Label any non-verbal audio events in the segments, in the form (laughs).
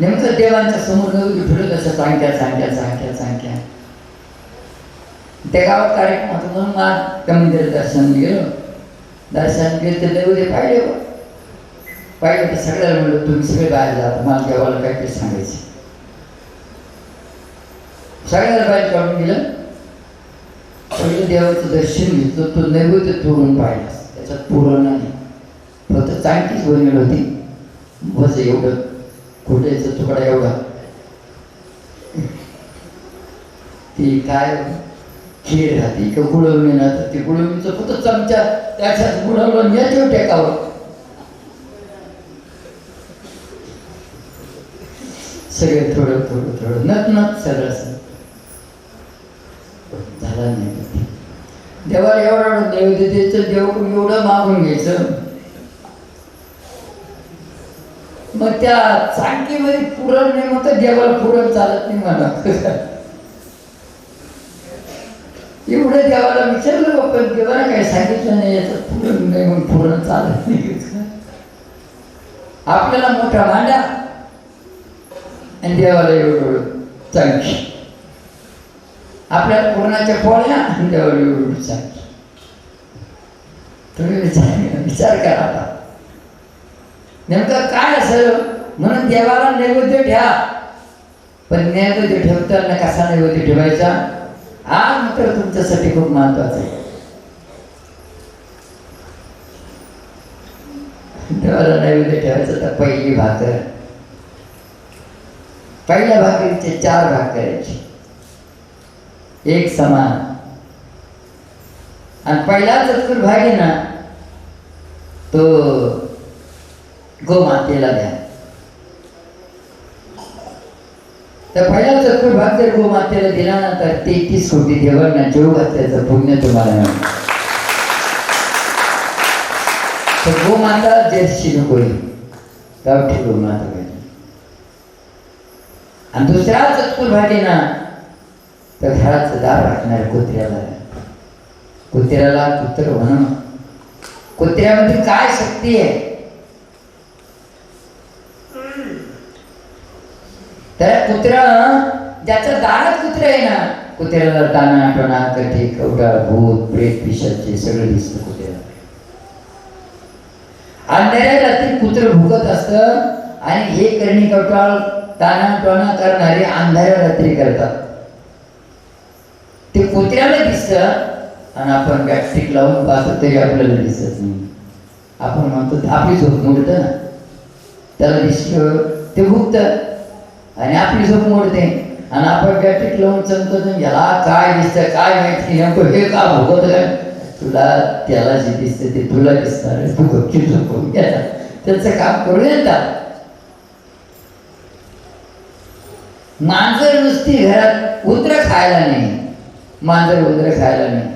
नेमकं देवांच्या समोर नव्हती फिरत असं चांगल्या चांगल्या चांगल्या चांगल्या त्या गावात कार्यक्रम होता म्हणून मा त्या मंदिरात दर्शन गेलो. दर्शन गेलं तर देवते पाहिले बा. पाहिलं तर सगळ्याला म्हणलं तुम्ही सगळे बाहेर जात मला देवाला काहीतरी सांगायचं. सगळ्याला बाहेर काढून गेलं. पहिलं देवाचं दर्शन घेतलं तो नैवेद्य तोडून पाहिला. त्याच्यात पुरण नाही. फक्त चांगलीच बनवली होती. बस एवढं. खोट्याचा तुकडा एवढा? ती काय खेळ राहते? का गुळवणी राहतं ते गुळवणीचं फक्त चमचा त्याच्यात गुळवलं याच्यावर टेकावं सगळे थोडं थोडं थोडं नत नत सगळं झाला नाही. देवाला एवढा नैवेद्य द्यायचं देव एवढं मागून घ्यायचं. मग त्या चांकीमध्ये पुरण नाही मग तर देवाला पुरण चालत नाही मला एवढं देवाला विचारलं पण देवाला काही सांगितलं नाही याचं पुरण नाही मग पुरण चालत नाही. आपल्याला मोठा मांडा आणि देवाला एवढं चांगली. आपल्याला पुरणाच्या पोळ्या आणि देवाला एवढं चांगली. तुम्ही विचार विचार करा आता. नेमकं काय असेल? म्हणून देवाला नैवेद्य ठेवा. पण नैवेद्य ठेवताना कसा नैवेद्य ठेवायचा? हा मात्र तुमच्यासाठी खूप महत्त्वाचा आहे. देवाला नैवेद्य ठेवायचं तर पहिली भाकर. पहिल्या भाकरीचे चार भाग करायचे एक समान. आणि पहिला चतुर भाग आहे ना तो गोमातेला द्या. तर पहिला चतुर्भाग जर गोमातेला दिला ना तर तेहतीस कोटी देवांना जेव घातल्याचं पुण्य तुम्हाला मिळेल. तर गोमाता जर्शी नको गावठी गोमाता पाहिजे आणि दुसरा चतुर्भागी ना तर घराचं दार राखणार कुत्र्याला कुत्र्याला कुत्र म्हणून. कुत्र्यामध्ये काय शक्ती आहे? त्या कुत्रा ज्याचं दारात कुत्र आहे ना कुत्र्याला दाना टोना कठी कवडा भूत प्रेत पिशाचे सगळं दिसतं कुत्र्याला अंधाऱ्या रात्री कुत्र भुकत असत आणि हे करणी कवटाळ ताना टोणा करणारे अंधाऱ्या रात्री करतात. ते कुत्र्याला दिसत आणि आपण बॅटस्टिक लावून पाहतो तरी आपल्याला दिसत नाही. आपण म्हणतो आपली झोप मोडत ना. त्याला दिसलं ते भुगतं. आणि आपली झोप मोडते. आणि आपण बॅटरी लावून चमतो याला काय दिसतं काय माहिती नेमकं हे का भोगत काय तुला त्याला जे दिसतं ते तुला दिसणार तू गपची झोपून घ्या त्याचं काम करून येतात मांजर नुसती घरात उद्र खायला नाही. मांजर उद्र खायला नाही.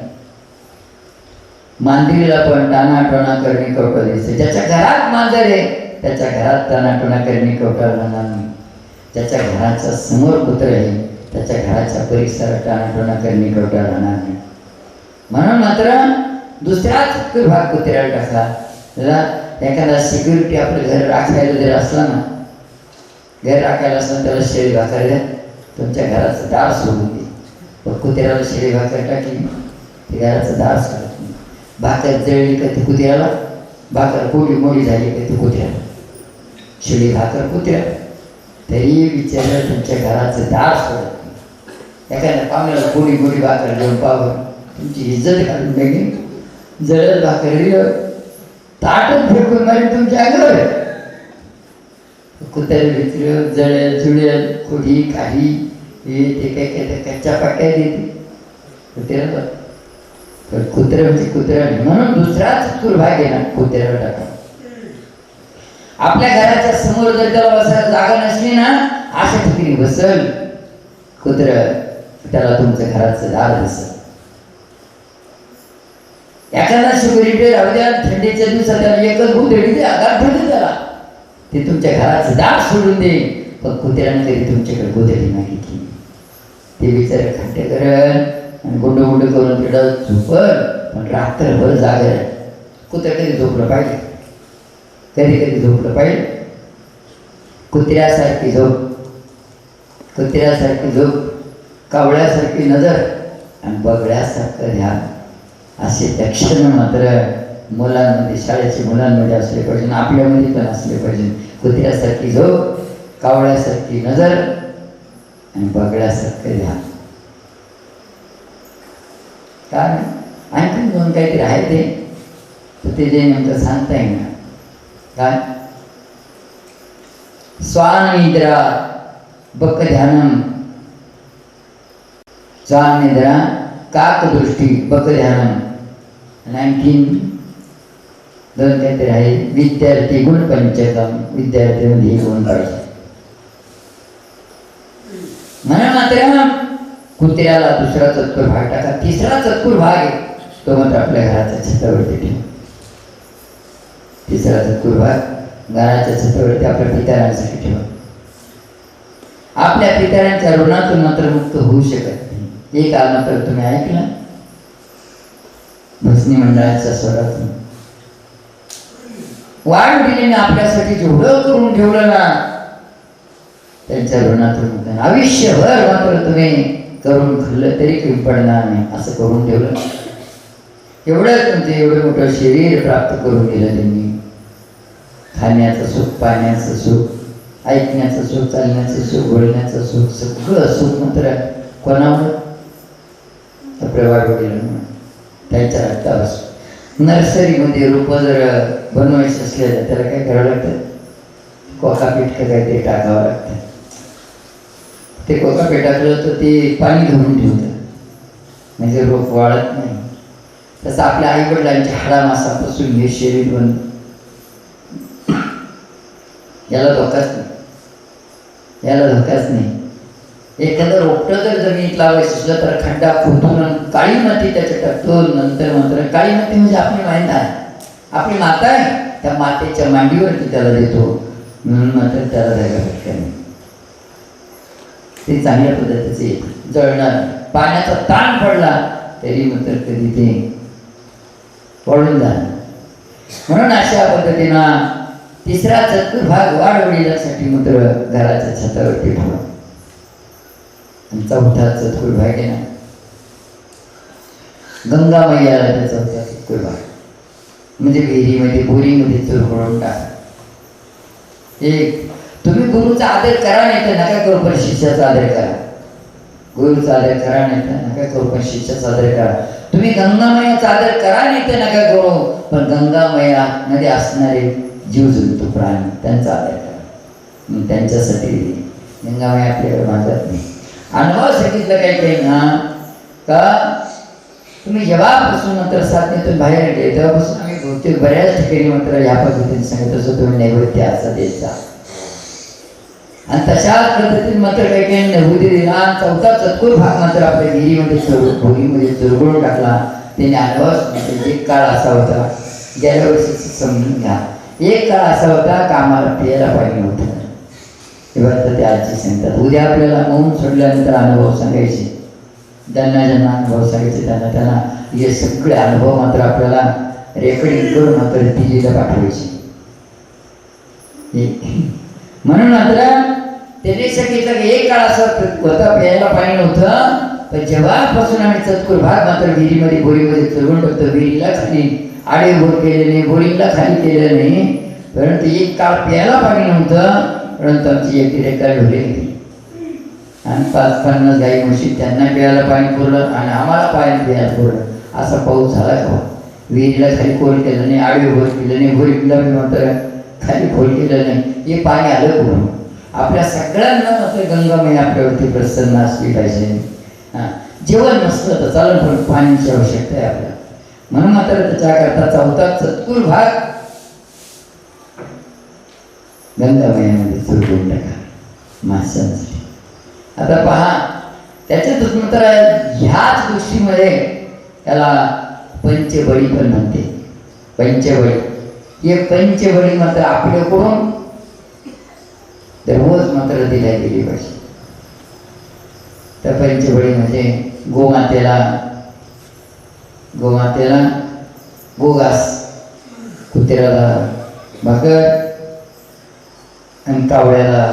मांजरीला पण टाणाटोणा करणे कवटा दिसते ज्याच्या घरात मांजर आहे त्याच्या घरात टाणाटोणा करणे कवटा राहणार नाही. त्याच्या घराचा समोर कुत्र आहे त्याच्या घराच्या परिसरात टाणाटोणा करणे कवटा राहणार नाही. म्हणून मात्र दुसऱ्याच भाग कुत्र्याला टाकला. जरा एखादा सिक्युरिटी आपलं घर राखायला जर असला ना घर राखायला असलं त्याला शेळी भाकर द्या. तुमच्या घराचं दार सोडून दे. पण कुत्र्याला शेळी भाकर टाकली ते घराचं दार सोडत नाही भाकर जळली का ते कुत्र्याला? भाकर कोडी मोडी झाली का ते कुत्र्याला? शेळी भाकर कुत्र्याला. तरी विचारलं तुमच्या घराचं दार सोडत नाही एखाद्या पाहुण्याला कोडी मोडी भाकर घेऊन पाहावं तुमची इज्जत घालून नाही जळत भाकर ताटच फेकून मारी तुमच्या अंगावर कुत्र्याला भित्र जळेल जुळेल खोडी काही हे ते काय काय ते कच्च्या पाट्या देते कुत्र्याला पण कुत्रे म्हणजे कुत्र्या म्हणून दुसराच चतुर्भाग आहे ना कुत्र्याला टाका आपल्या घराच्या समोर जर त्याला बसायला जागा नसली ना अशा ठिकाणी बसल. कुत्र त्याला तुमच्या घराचं दार दिसल. एखादा सिक्युरिटी राहू द्या थंडीच्या दिवसात त्याला एकच गुंतडी द्या गाठ त्याला. ते तुमच्या घराचं दार सोडून दे पण कुत्र्याने तरी तुमच्याकडे गोधडी मागितली ते बिचारे खड्डे करत आणि गुंड गुंड करून तिला झोपत पण रात्रभर जागर कुत्र्या कधी झोपलं पाहिजे? कधी कधी झोपलं पाहिजे कुत्र्यासारखी झोप. कुत्र्यासारखी झोप. कावळ्यासारखी नजर. आणि बगड्यासारखं ध्यान. असे लक्षणं मात्र मुलांमध्ये शाळेच्या मुलांमध्ये असले पाहिजे आपल्यामध्ये पण असले पाहिजे. कुत्र्यासारखी झोप कावळ्यासारखी नजर आणि बगड्यासारखं ध्यान. काय आणखी दोन काहीतरी आहे ते. तर ते जे नेमकं सांगता येईना काय? स्वान निद्रा बक ध्यानम स्वान निद्रा काक दृष्टी बक ध्यानम आणि आणखीन दोन काहीतरी आहे. विद्यार्थी गुण पंचकम विद्यार्थ्यांमध्ये म्हणजे हे गुण पाहिजे म्हणा मात्र कुत्र्याला दुसरा चतुर भाग टाका. तिसरा चतुर भाग आहे. तो मात्र आपल्या घराच्या छतावरती ठेवा तिसरा चतुर्भाग छतावरती आपल्या पितारांसाठी ठेवा. आपल्या पितारांच्या ऋणातून मात्र मुक्त होऊ शकत नाही. एक आला मात्र तुम्ही ऐकला? भसनी मंडळाच्या स्वरातून वाढ दिलेने आपल्यासाठी जेवढं करून ठेवलं ना त्यांच्या ऋणातून मुक्त आयुष्यभर मात्र तुम्ही करून खाल्लं तरी काही पडणार नाही. असं करून ठेवलं. एवढं तुमचं एवढं मोठं शरीर प्राप्त करून दिलं त्यांनी. खाण्याचं सुख पाण्याचं सुख ऐकण्याचं सुख चालण्याचं सुख बोलण्याचं सुख सगळं सुख मात्र कोणावर? आपल्या वाढवलेलं त्यांच्या असतो नर्सरीमध्ये रोपं जर बनवायची असलेलं त्याला काय करावं लागतं? कोका का काय ते टाकावं लागतं. ते कोका पेटाकलं तर ते पाणी धरून ठेवतं म्हणजे रोप वाळत नाही. तसं आपल्या आईवडिलांच्या हाडामासापासून हे शरीर बनतं याला धोकाच नाही. याला धोकाच नाही. एखादं रोपटं जर जमिनीत लावायचं असलं तर खड्डा खोदून काळी माती त्याच्या टाकतो नंतर मात्र काळी माती म्हणजे आपली माहीत आहे. आपली माता आहे. त्या मातेच्या मांडीवरती त्याला देतो. म्हणून मात्र त्याला जायला भेटत नाही. ते चांगल्या पद्धतीचे जळणार पाण्याचा ताण पडला तरी मात्र कधी ते पळून जाणार म्हणून अशा पद्धतीनं तिसरा चतुर्भाग वाढ वडिलांसाठी मात्र घराच्या छतावरती ठेवा. आणि चौथा चतुर्भाग आहे ना. गंगा मैयाला त्या चौथा चतुर्भाग. म्हणजे विहिरीमध्ये बोरीमध्ये चुरखडून टाक. एक तुम्ही गुरुचा आदर करा नाही तर नका करू पण शिष्याचा आदर करा. गुरुचा आदर करा नाही तर नका करू पण शिष्याचा आदर करा. तुम्ही गंगामयाचा आदर करा नाही तर नका करू पण गंगामया मध्ये असणारे जीव जंतू प्राणी त्यांचा आदर त्यांच्यासाठी गंगामय आपल्याकडे मागत नाही. अनुभव हो, सांगितलं काय काही ना का तुम्ही जेव्हापासून मंत्र साधनेतून बाहेर येते तेव्हापासून आम्ही बहुतेक बऱ्याच ठिकाणी मंत्र या पद्धतीने सांगितलं असं तुम्ही नैवेद्य असा द्यायचा आणि तशा पद्धतीने मात्र काही काही नैवेद्य दिला चौथा चतुर भाग मात्र आपल्या गिरीमध्ये चुर भोगीमध्ये चुरगळून टाकला. त्याने अनुभव सांगितले. म्हणजे एक काळ असा होता. गेल्या वर्षी समजून घ्या. एक काळ असा होता का आम्हाला प्यायला पाणी होतं तर ते आजची सांगतात उद्या आपल्याला मौन सोडल्यानंतर अनुभव सांगायचे. ज्यांना ज्यांना अनुभव सांगायचे त्यांना त्यांना हे सगळे अनुभव मात्र आपल्याला रेकॉर्डिंग करून मात्र दिल्लीला पाठवायचे. म्हणून मात्र त्यांनी सांगितलं की एक काळ असं होता प्यायला पाणी नव्हतं पण जेव्हापासून आम्ही चतकुर भाग मात्र विहिरीमध्ये बोरीमध्ये चढवून टाकतो विहिरीला खाली आडे केले नाही बोरिंगला खाली केलं नाही. परंतु एक काळ प्यायला पाणी नव्हतं परंतु आमची एक रेकॉर्ड ढोले आणि पाच पन्नास गाई म्हशी त्यांना प्यायला पाणी पुरलं आणि आम्हाला पाणी प्यायला पुरलं. असा पाऊस झाला का? विहिरीला खाली खोल केलं नाही आडवी खोल केलं नाही बोरिंगला मी मात्र खाली खोल केलं नाही. हे पाणी आलं कोण आपल्या सगळ्यांना असं गंगामय आपल्यावरती प्रसन्न असली पाहिजे. हां. जेवण नसलं तर चालेल पण पाण्याची आवश्यकता आहे आपल्याला. म्हणून मात्र त्याच्याकरता चौथा चतुर भाग गंगामयामध्ये चुरकून टाका. माशांसाठी आता पहा त्याच्यातच मात्र ह्याच गोष्टीमध्ये त्याला पंचबळी पण म्हणते. पंचबळी. हे पंचबळी मात्र आपल्याकडून दररोज मात्र दिल्या गेली पाहिजे. त्या पंचबळी म्हणजे गोमातेला गोमातेला गोगास कुत्र्याला भाकर आणि कावळ्याला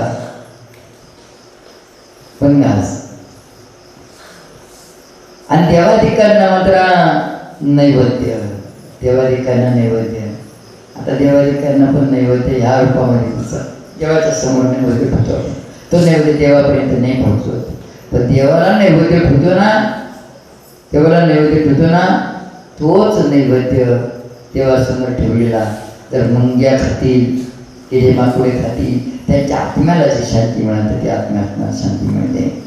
पण घास आणि देवाधिकांना मात्र नैवेद्य देवाधिकांना नैवेद्य आता देवा देवाधिकांना पण नैवेद्य ह्या रूपामध्ये तुमचा देवाच्या समोर नैवेद्य ठेवतो तो नैवेद्य देवापर्यंत नाही पोहोचवत पण देवाला नैवेद्य ठेवतो ना देवाला नैवेद्य ठेवतो ना तोच नैवेद्य देवासमोर ठेवलेला. तर मुंग्या खातील किडे माकुडे खातील त्यांच्या आत्म्याला जी शांती मिळते ती आत्म्यात्म्याला शांती मिळते.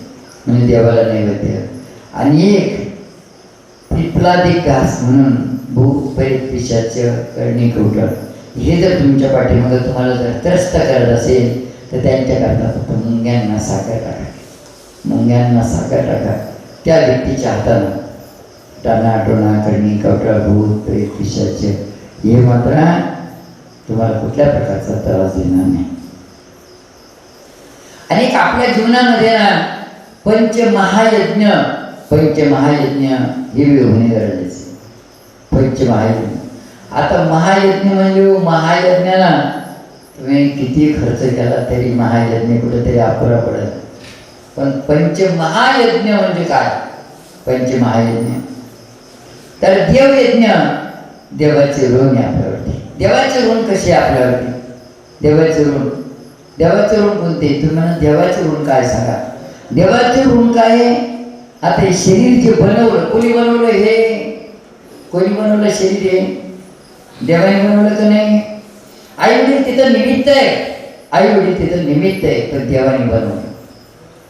म्हणजे देवाला नैवेद्य. आणि एक पिपलादिक घास म्हणून भूत पिशाचं करणी कवटळ हे जर तुमच्या पाठीमागे तुम्हाला जर त्रस्त करत असेल तर त्यांच्याकरता फक्त मुंग्यांना साखर टाका. मुंग्यांना साखर टाका. त्या व्यक्तीच्या हातानं टाणा टोणा करणी कवटा भूत प्रेत पिशाच? हे मात्र तुम्हाला कुठल्या प्रकारचा त्रास देणार नाही. आणि आपल्या जीवनामध्ये ना पंचमहायज्ञ पंचमहायज्ञ हे होणे गरजेचे. पंचमहायज्ञ. आता महायज्ञ म्हणजे महायज्ञाला तुम्ही किती खर्च केला तरी महायज्ञ कुठेतरी अपुरा पडत. पण पंचमहायज्ञ म्हणजे काय? पंचमहायज्ञ. तर देवयज्ञ देवाचे ऋण आहे आपल्यावरती देवाचे ऋण कसे आहे आपल्यावरती? देवाचे ऋण. देवाचे ऋण कोणते? तुम्ही म्हणा देवाचे ऋण काय सांगा? देवाचे ऋण काय? आहे आता हे शरीर जे बनवलं कोणी बनवलं हे? कोणी बनवलं शरीर हे? देवाने बनवलं तर नाही? आई वडील तिथं निमित्त आहे. आई वडील तिथं निमित्त आहे पण देवाने बनवलं.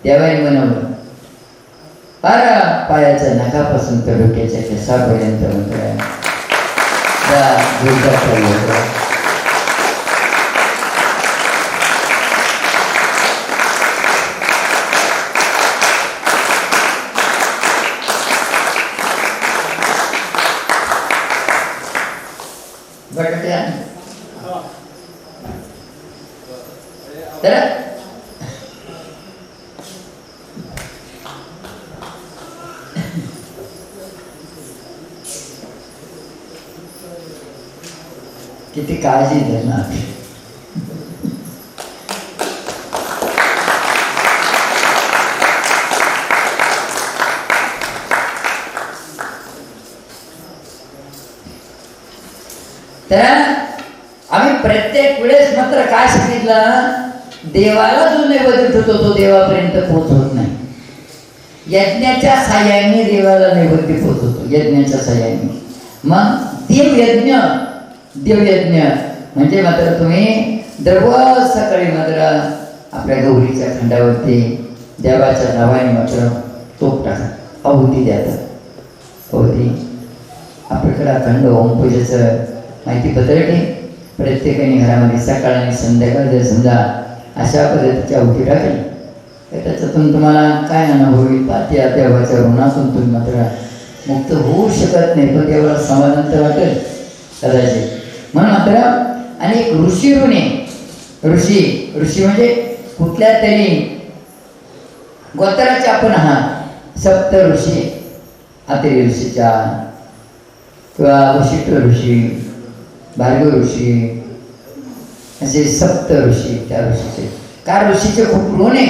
देवाने बनवलं. फार पायाच्या नखापासून तर डोक्याच्या केसापर्यंत त्या दुर्गाचा योग. बटाटे आण. तर किती काळजी घेणार तर आम्ही प्रत्येक वेळेस मात्र काय सांगितलं? देवाला जो नैवेद्य ठेवतो तो देवापर्यंत पोहोचवत नाही. यज्ञाच्या साह्याने देवाला नैवेद्य पोहोचवतो यज्ञाच्या साह्याने. मग देवयज्ञ देवयज्ञ. म्हणजे मात्र तुम्ही द्रव सकाळी मात्र आपल्या गौरीच्या खंडावरती देवाच्या नावाने मात्र तोप टाका आहुती द्या आहुती आपल्याकडे अखंड ओमपूजेचं माहिती पत्रक आहे प्रत्येकाने घरामध्ये सकाळ आणि संध्याकाळ जर समजा अशा पद्धतीची आहुती टाकली तर त्याच्यातून तुम्हाला काय अनुभव येईल त्या देवाच्या ऋणातून तुम्ही मात्र मुक्त होऊ शकत नाही. पण देवाला समाधान तर वाटेल. कदाचित म्हणून मात्र आणि ऋषी ऋणे ऋषी ऋषी म्हणजे कुठल्या तरी गोत्राचे आपण आहात. सप्त ऋषी अतिरी ऋषीच्या किंवा वशिष्ठ ऋषी भार्गव ऋषी असे सप्त ऋषी त्या ऋषीचे. का ऋषीचे खूप ऋण आहे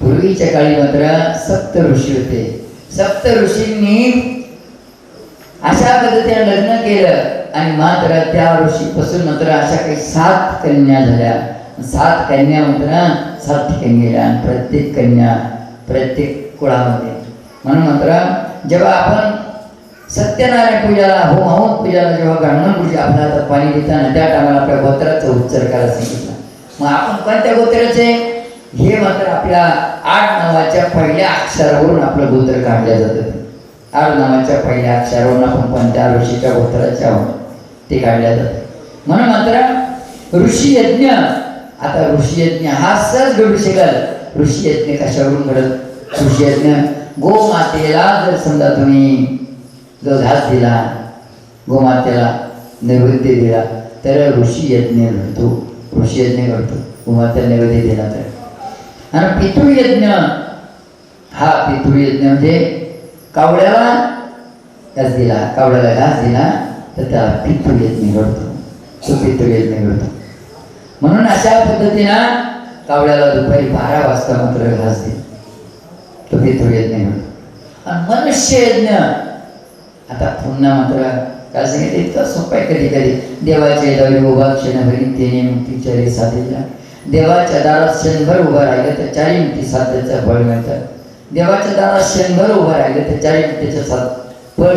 पूर्वीच्या काळी मात्र सप्त ऋषी होते. सप्त ऋषींनी अशा पद्धतीने लग्न केलं. आणि मात्र त्या ऋषीपासून मात्र अशा काही सात कन्या झाल्या. सात कन्या मात्र सात ठिकाणी गेल्या आणि प्रत्येक कन्या प्रत्येक कुळामध्ये. म्हणून मात्र जेव्हा आपण सत्यनारायण पूजाला हो होम पूजाला जेव्हा ब्राह्मण पूजा आपल्या हातात पाणी देताना त्या टायमाला आपल्या गोत्राचा उच्चार करायला सांगितलं. मग आपण कोणत्या गोत्राचे? हे मात्र आपल्या आठ नावाच्या पहिल्या अक्षरावरून आपलं गोत्र काढलं जातं. आठ नावाच्या पहिल्या अक्षरावरून आपण कोणत्या ऋषीच्या गोत्राचे आहोत? ते काढल्या जातं म्हणून मात्र ऋषी यज्ञ आता ऋषी यज्ञ हा सहज घडू शकेल. ऋषी यज्ञ कशावरून घडत? ऋषी यज्ञ गोमातेला जर समजा तुम्ही जो घास दिला गोमातेला नैवेद्य दिला तर ऋषी यज्ञ घडतो. ऋषी यज्ञ घडतो. गोमातेला नैवेद्य दिला तर. आणि पितृयज्ञ हा पितृयज्ञ म्हणजे कावड्याला घास दिला. कावड्याला घास दिला. तर त्याला पितृयज्ञ निघडतो. तो पितृयज्ञ निघडतो. म्हणून अशा पद्धतीनं कावळ्याला दुपारी बारा वाजता मात्र घास दे. तो पितृ यज्ञ म्हणून आणि मनुष्य यज्ञ आता पुन्हा मात्र काय सांगितलं? इतका सोपा आहे कधी कधी देवाच्या दारी उभा क्षणभरी तिने मुक्तीचारी साधेला देवाच्या दारात क्षणभर उभा राहिलं तर चारी मुक्ती साध्याचं बळ मिळतं. देवाच्या दारात क्षणभर उभा राहिलं तर चारी मुक्तीचं साध फळ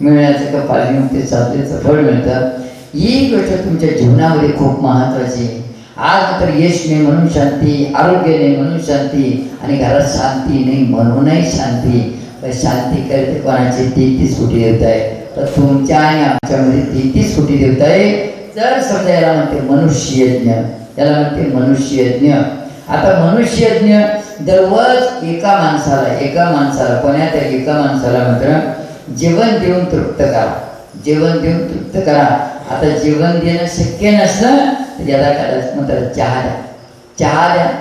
मिळण्याचं का? पाली मुक्ती साधल्याचं फळ मिळतं. ही गोष्ट तुमच्या जीवनामध्ये खूप महत्वाची आहे. आज मात्र यश नाही म्हणून शांती आरोग्य नाही म्हणून शांती आणि घरात शांती नाही म्हणूनही शांती. शांती करते कोणाची? ती कोटी देवत आहे तर तुमच्या आणि आमच्यामध्ये तेहतीस कोटी देवत आहे जर समजा याला म्हणते मनुष्यज्ञ याला म्हणते मनुष्यज्ञ आता मनुष्यज्ञ दररोज एका माणसाला एका माणसाला कोण्या त्या एका माणसाला मात्र जेवण देऊन तृप्त करा. जेवण देऊन तृप्त करा. आता जेवण देणं शक्य नसलं तर याला करायचं मात्र चहा द्या. चहा द्या.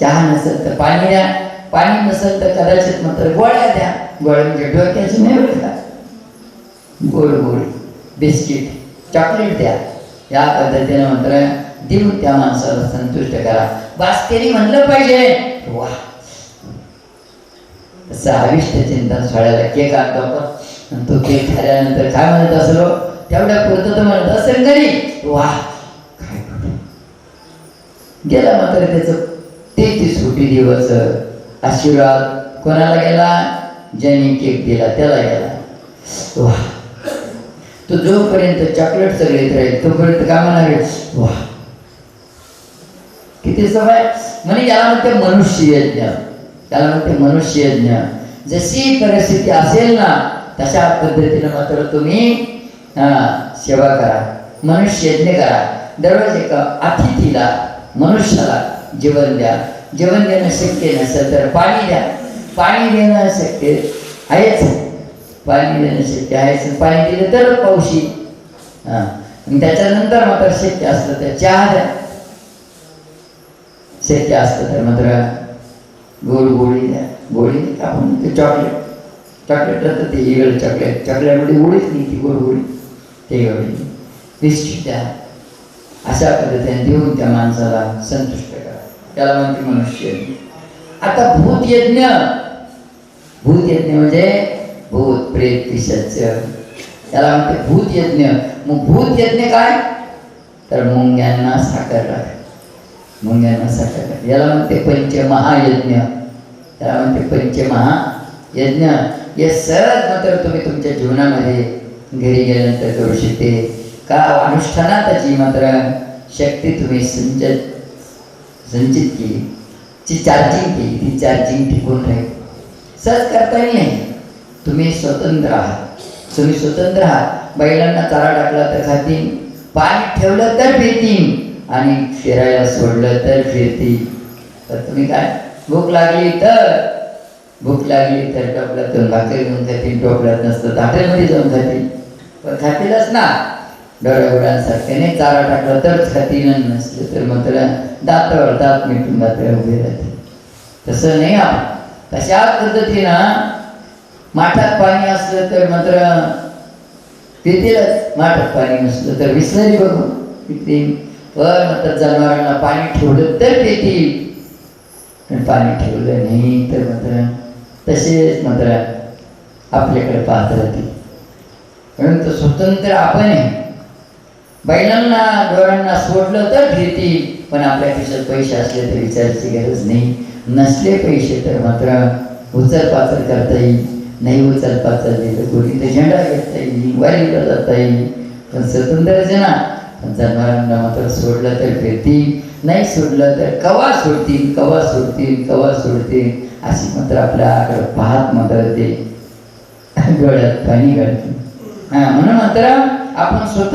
चहा नसेल तर पाणी द्या. पाणी नसेल तर कदाचित मात्र गोळ्या द्या. गोळ्या म्हणजे डोक्याची नाही बरं गोड गोड. बिस्किट चॉकलेट द्या. या पद्धतीने मात्र देऊन त्या माणसाला संतुष्ट करा. बास्केरी म्हणलं पाहिजे. वा. तसं अविष्ट चिंतन सोडायला केक आणतो तो केक खाल्यानंतर काय म्हणत असलो तेवढ्या पुरतं तर म्हणत असेल घरी. वा काय गेला मात्र त्याचं तेहतीस कोटी दिवस. आशीर्वाद कोणाला गेला? ज्याने केक दिला त्याला गेला. वा. तो जोपर्यंत चॉकलेट सगळीत राहील तोपर्यंत काय म्हणाले वा. किती सवय. म्हणे याला म्हणते मनुष्यज्ञ याला त्याला म्हणते मनुष्यज्ञ जशी परिस्थिती असेल ना तशा पद्धतीनं मात्र तुम्ही हा, सेवा करा. मनुष्यज्ञ करा. दररोज एका अतिथीला मनुष्याला जेवण द्या. जेवण देणं शक्य नसेल तर पाणी द्या. पाणी देणं शक्य आहेच. पाणी देणं शक्य आहेच. पाणी दिलं तर पाऊशी हां त्याच्यानंतर मात्र शक्य असलं तर चहा द्या. शक्य असतं तर मात्र गोड गोळी द्या. गोळी आपण ते चॉकलेट चॉकलेट राहतं ते वेगळं चॉकलेट. चॉकलेटमध्ये गोळीच नाही ती गोड होळी ते एवढी बिस्किट द्या. अशा पद्धतीने देऊन त्या माणसाला संतुष्ट करा. त्याला म्हणते मनुष्य. आता भूत यज्ञ. भूत यज्ञ म्हणजे भूत प्रेत पिशाच त्याला म्हणते भूत यज्ञ. मग भूत यज्ञ काय? तर मुंग्यांना साखर टाक मुंग्यांना साखर टाक याला म्हणते पंचमहायज्ञ. त्याला म्हणते यज्ञ. हे सहज मात्र तुम्ही तुमच्या जीवनामध्ये घरी गेल्यानंतर करू शकते. का अनुष्ठानाची मात्र शक्ती तुम्ही संचित संचित केली ती चार्जिंग केली ती चार्जिंग टिकून राहील. सहज करता नाही तुम्ही स्वतंत्र आहात. तुम्ही स्वतंत्र आहात. बैलांना चारा टाकला तर खातील पाणी ठेवलं तर फिरतील आणि फिरायला सोडलं तर फिरतील. तर तुम्ही काय? भूक लागली तर भूक लागली तर टोपल्यात भाकरी घेऊन जातील टोपल्यात नसतं तर जाऊन जातील. पण खातीलच ना. डोळ्या नाही चारा टाकला तरच खातील नसले तर मात्र दातावर दात मिटून दातावर उभे राहते तसं नाही आपण तशा पद्धतीनं माठात पाणी असलं तर मात्र पितीलच. माठात पाणी नसलं तर विसरली बघू. पितील. पण मात्र जनावरांना पाणी ठेवलं तर पितील. पण पाणी ठेवलं नाही तर मात्र तसेच मात्र आपल्याकडे पाहत राहतील. म्हणून तो स्वतंत्र आपण आहे. बैलांना डोळ्यांना सोडलं तर फिरतील पण आपल्या खिशात पैसे असले तर विचारायची गरज नाही. नसले पैसे तर मात्र उचल पाचल करता येईल. नाही उचल पाचल कोणी तर झेंडा घेता येईल वारीला जाता येईल. पण स्वतंत्रच आहे ना पण जनावरांना मात्र सोडलं तर फिरतील. नाही सोडलं तर कवा सोडतील कवा सोडतील कवा सोडतील? अशी मात्र आपल्याकडे पाहत मात्र ते डोळ्यात (laughs) पाणी घालतील हा म्हणून मात्र आपण स्वतंत्र